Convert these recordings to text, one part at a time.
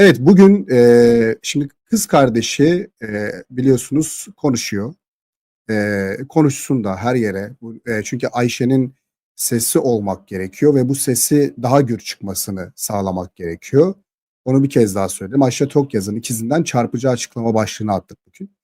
Evet bugün e, şimdi kız kardeşi e, biliyorsunuz konuşuyor. E, konuşsun da her yere. E, çünkü Ayşe'nin sesi olmak gerekiyor ve bu sesi daha gür çıkmasını sağlamak gerekiyor. Onu bir kez daha söyledim. Ayşe Tokyaz'ın ikizinden çarpıcı açıklama başlığını attık bugün.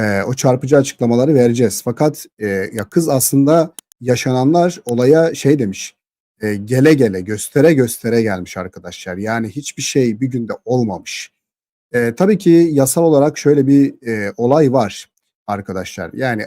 E, o çarpıcı açıklamaları vereceğiz. Fakat e, ya kız aslında yaşananlar olaya şey demiş. E, gele gele göstere göstere gelmiş arkadaşlar. Yani hiçbir şey bir günde olmamış. E, tabii ki yasal olarak şöyle bir e, olay var arkadaşlar. Yani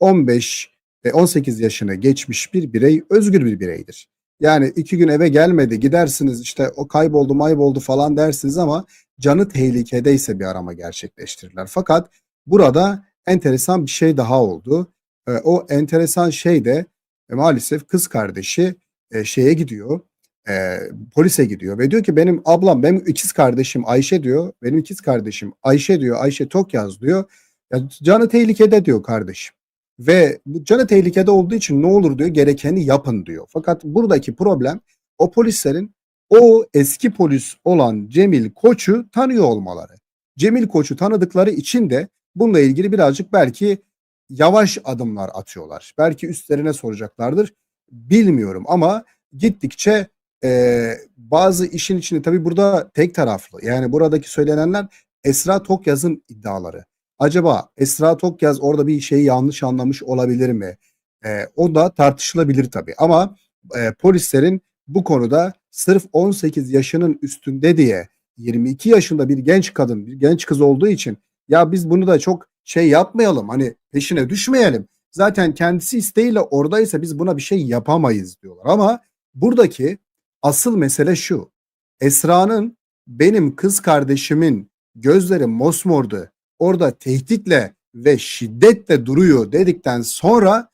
15 ve 18 yaşını geçmiş bir birey özgür bir bireydir. Yani iki gün eve gelmedi gidersiniz işte o kayboldu mayboldu falan dersiniz ama canı tehlikedeyse bir arama gerçekleştirirler. Fakat burada enteresan bir şey daha oldu. E, o enteresan şey de e, maalesef kız kardeşi e, şeye gidiyor. E, polise gidiyor ve diyor ki benim ablam benim ikiz kardeşim Ayşe diyor. Benim ikiz kardeşim Ayşe diyor. Ayşe Tokyaz diyor. Ya, canı tehlikede diyor kardeşim. Ve bu canı tehlikede olduğu için ne olur diyor gerekeni yapın diyor. Fakat buradaki problem o polislerin o eski polis olan Cemil Koç'u tanıyor olmaları. Cemil Koç'u tanıdıkları için de bununla ilgili birazcık belki yavaş adımlar atıyorlar. Belki üstlerine soracaklardır. Bilmiyorum ama gittikçe e, bazı işin içinde tabii burada tek taraflı. Yani buradaki söylenenler Esra Tokyaz'ın iddiaları. Acaba Esra Tokyaz orada bir şeyi yanlış anlamış olabilir mi? E, o da tartışılabilir tabii. Ama e, polislerin bu konuda sırf 18 yaşının üstünde diye 22 yaşında bir genç kadın, bir genç kız olduğu için ya biz bunu da çok şey yapmayalım hani peşine düşmeyelim. Zaten kendisi isteğiyle oradaysa biz buna bir şey yapamayız diyorlar. Ama buradaki asıl mesele şu. Esra'nın benim kız kardeşimin gözleri mosmordu. Orada tehditle ve şiddetle duruyor dedikten sonra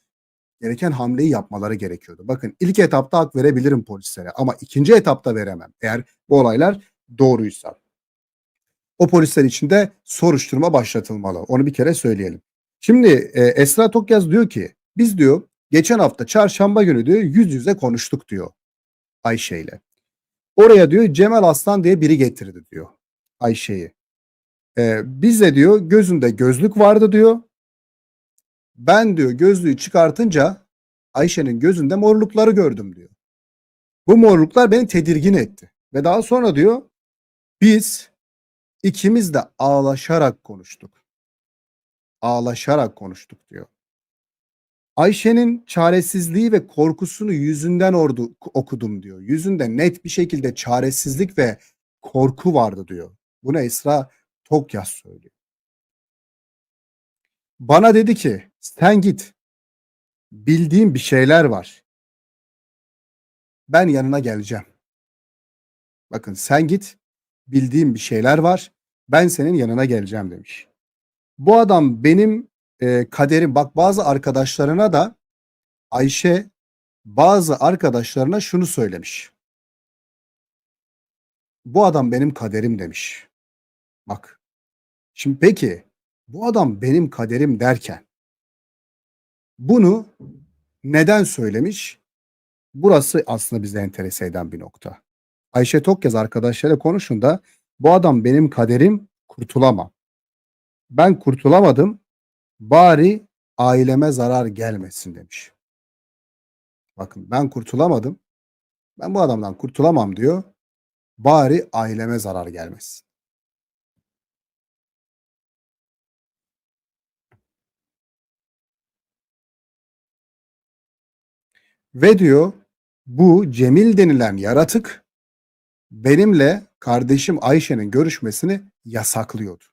gereken hamleyi yapmaları gerekiyordu. Bakın ilk etapta hak verebilirim polislere ama ikinci etapta veremem. Eğer bu olaylar doğruysa. O polisler için de soruşturma başlatılmalı. Onu bir kere söyleyelim. Şimdi e, Esra Tokyaz diyor ki biz diyor geçen hafta çarşamba günü diyor yüz yüze konuştuk diyor Ayşe ile. Oraya diyor Cemal Aslan diye biri getirdi diyor Ayşe'yi. E, bizde diyor gözünde gözlük vardı diyor. Ben diyor gözlüğü çıkartınca Ayşe'nin gözünde morlukları gördüm diyor. Bu morluklar beni tedirgin etti. Ve daha sonra diyor biz ikimiz de ağlaşarak konuştuk ağlaşarak konuştuk diyor. Ayşe'nin çaresizliği ve korkusunu yüzünden ordu, okudum diyor. Yüzünde net bir şekilde çaresizlik ve korku vardı diyor. Bunu Esra Tokyas söylüyor. Bana dedi ki sen git. Bildiğim bir şeyler var. Ben yanına geleceğim. Bakın sen git. Bildiğim bir şeyler var. Ben senin yanına geleceğim demiş. Bu adam benim e, kaderim. Bak bazı arkadaşlarına da Ayşe bazı arkadaşlarına şunu söylemiş. Bu adam benim kaderim demiş. Bak. Şimdi peki bu adam benim kaderim derken bunu neden söylemiş? Burası aslında bizi enterese eden bir nokta. Ayşe Tokyaz arkadaşlarıyla konuşun da bu adam benim kaderim kurtulamam. Ben kurtulamadım. Bari aileme zarar gelmesin demiş. Bakın ben kurtulamadım. Ben bu adamdan kurtulamam diyor. Bari aileme zarar gelmesin. Ve diyor bu Cemil denilen yaratık benimle kardeşim Ayşe'nin görüşmesini yasaklıyordu.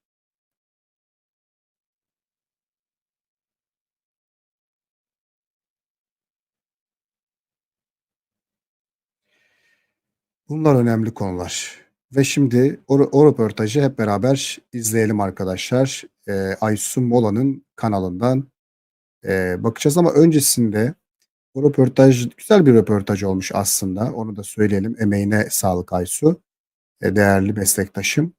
Bunlar önemli konular. Ve şimdi o, o röportajı hep beraber izleyelim arkadaşlar. E, Aysun Mola'nın kanalından e, bakacağız ama öncesinde o röportaj güzel bir röportaj olmuş aslında. Onu da söyleyelim. Emeğine sağlık Aysu. E, değerli meslektaşım.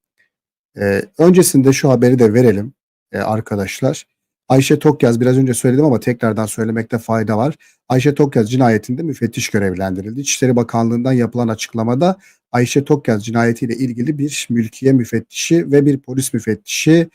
E, öncesinde şu haberi de verelim e, arkadaşlar. Ayşe Tokyaz biraz önce söyledim ama tekrardan söylemekte fayda var. Ayşe Tokyaz cinayetinde müfettiş görevlendirildi. İçişleri Bakanlığı'ndan yapılan açıklamada Ayşe Tokyaz cinayetiyle ilgili bir mülkiye müfettişi ve bir polis müfettişi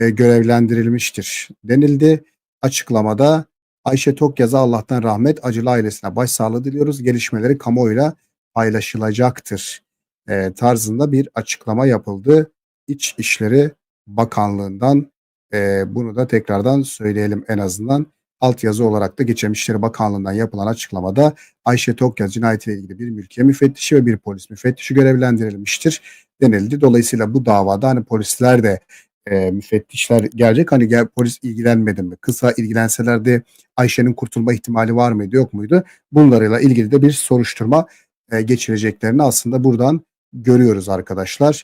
e, görevlendirilmiştir denildi. Açıklamada Ayşe Tokyaz'a Allah'tan rahmet, acılı ailesine başsağlığı diliyoruz. Gelişmeleri kamuoyuyla paylaşılacaktır e, tarzında bir açıklama yapıldı. İçişleri Bakanlığı'ndan e, bunu da tekrardan söyleyelim en azından. Altyazı olarak da geçen İşleri Bakanlığı'ndan yapılan açıklamada Ayşe Tokyaz cinayetiyle ilgili bir mülkiye müfettişi ve bir polis müfettişi görevlendirilmiştir denildi. Dolayısıyla bu davada hani polisler de e, müfettişler gelecek. Hani gel, polis ilgilenmedi mi? Kısa ilgilenseler de Ayşe'nin kurtulma ihtimali var mıydı yok muydu? Bunlarla ilgili de bir soruşturma e, geçireceklerini aslında buradan görüyoruz arkadaşlar.